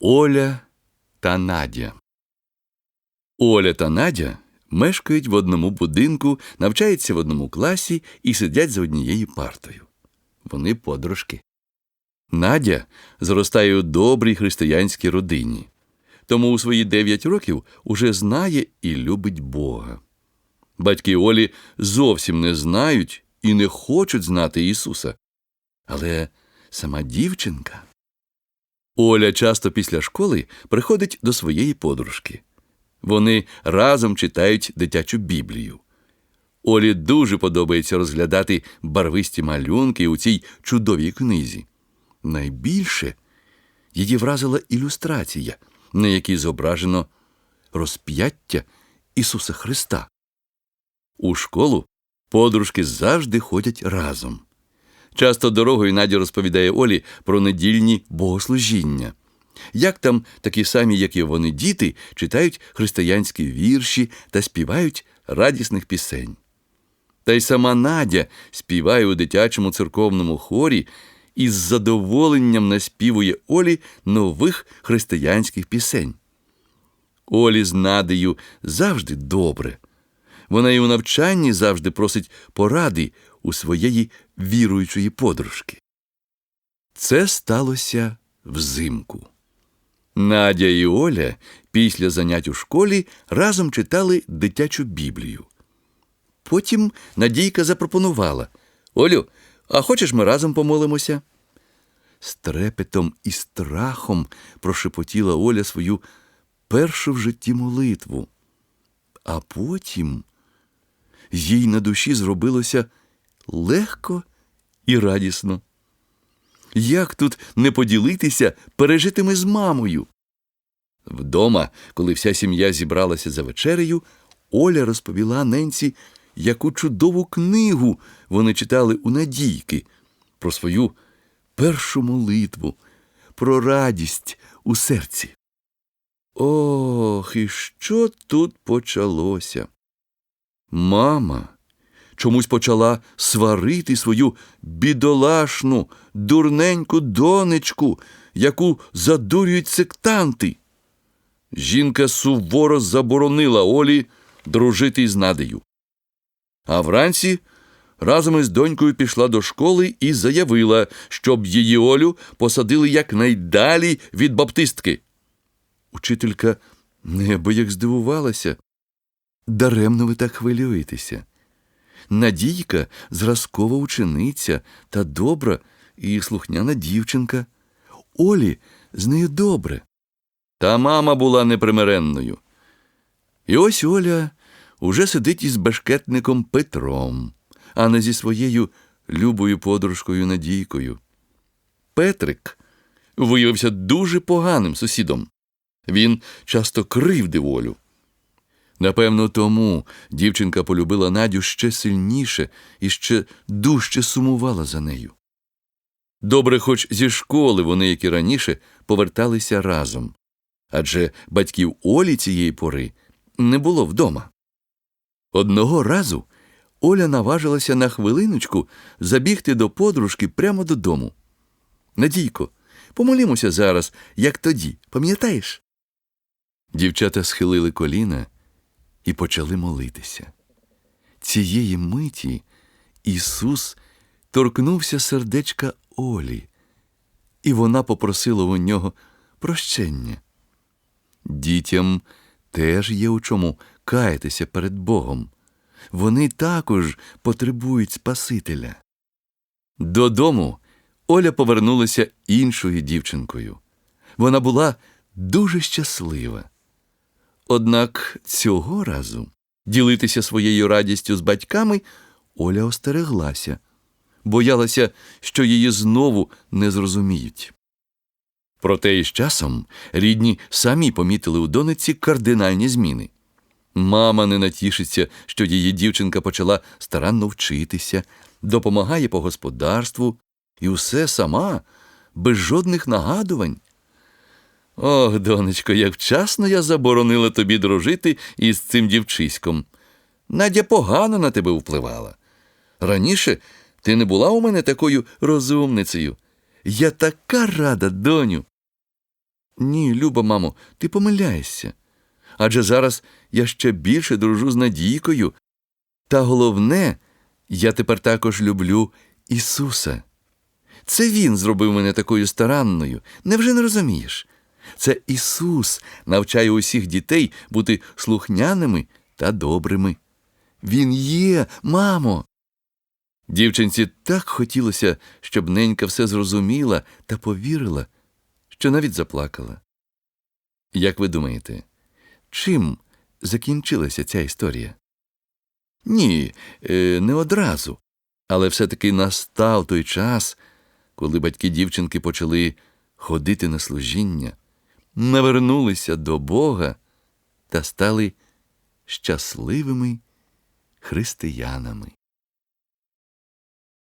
Оля та Надя. Оля та Надя мешкають в одному будинку, навчаються в одному класі і сидять за однією партою. Вони подружки. Надя зростає у добрій християнській родині, тому у свої дев'ять років уже знає і любить Бога. Батьки Олі зовсім не знають і не хочуть знати Ісуса. Але сама дівчинка. Оля часто після школи приходить до своєї подружки. Вони разом читають дитячу Біблію. Олі дуже подобається розглядати барвисті малюнки у цій чудовій книзі. Найбільше її вразила ілюстрація, на якій зображено розп'яття Ісуса Христа. У школу подружки завжди ходять разом. Часто дорогою Надя розповідає Олі про недільні богослужіння. Як там такі самі, як і вони діти, читають християнські вірші та співають радісних пісень. Та й сама Надя співає у дитячому церковному хорі і з задоволенням наспівує Олі нових християнських пісень. Олі з Надею завжди добре. Вона і у навчанні завжди просить поради у своєї віруючої подружки. Це сталося взимку. Надя і Оля після занять у школі разом читали дитячу Біблію. Потім Надійка запропонувала Олю, а хочеш ми разом помолимося? З трепетом і страхом прошепотіла Оля свою першу в житті молитву. А потім їй на душі зробилося легко і радісно. Як тут не поділитися пережитими з мамою? Вдома, коли вся сім'я зібралася за вечерею, Оля розповіла Ненці, яку чудову книгу вони читали у Надійки про свою першу молитву, про радість у серці. Ох, і що тут почалося? Мама чомусь почала сварити свою бідолашну, дурненьку донечку, яку задурюють сектанти. Жінка суворо заборонила Олі дружити із Надею. А вранці разом із донькою пішла до школи і заявила, щоб її Олю посадили якнайдалі від баптистки. Учителька неабияк здивувалася. Даремно ви так хвилюєтеся. Надійка зразкова учениця та добра і слухняна дівчинка. Олі з нею добре. Та мама була непримиренною. І ось Оля уже сидить із бешкетником Петром, а не зі своєю любою подружкою Надійкою. Петрик виявився дуже поганим сусідом. Він часто кривдив Олю. Напевно, тому дівчинка полюбила Надю ще сильніше і ще дужче сумувала за нею. Добре, хоч зі школи вони, як і раніше, поверталися разом, адже батьків Олі цієї пори не було вдома. Одного разу Оля наважилася на хвилиночку забігти до подружки прямо додому. Надійко, помолімося зараз, як тоді, пам'ятаєш? Дівчата схилили коліна і почали молитися. Цієї миті Ісус торкнувся сердечка Олі, і вона попросила у нього прощення. Дітям теж є у чому каятися перед Богом. Вони також потребують Спасителя. Додому Оля повернулася іншою дівчинкою. Вона була дуже щаслива. Однак цього разу ділитися своєю радістю з батьками Оля остереглася, боялася, що її знову не зрозуміють. Проте із часом рідні самі помітили у донеці кардинальні зміни. Мама не натішиться, що її дівчинка почала старанно вчитися, допомагає по господарству, і усе сама, без жодних нагадувань. Ох, донечко, як вчасно я заборонила тобі дружити із цим дівчиськом. Надя погано на тебе впливала. Раніше ти не була у мене такою розумницею. Я така рада, доню. Ні, люба мамо, ти помиляєшся. Адже зараз я ще більше дружу з Надійкою. Та головне, я тепер також люблю Ісуса. Це Він зробив мене такою старанною. Невже не розумієш? Це Ісус навчає усіх дітей бути слухняними та добрими. Він є, мамо. Дівчинці так хотілося, щоб ненька все зрозуміла та повірила, що навіть заплакала. Як ви думаєте, чим закінчилася ця історія? Ні, е, не одразу. Але все-таки настав той час, коли батьки дівчинки почали ходити на служіння, навернулися до Бога та стали щасливими християнами.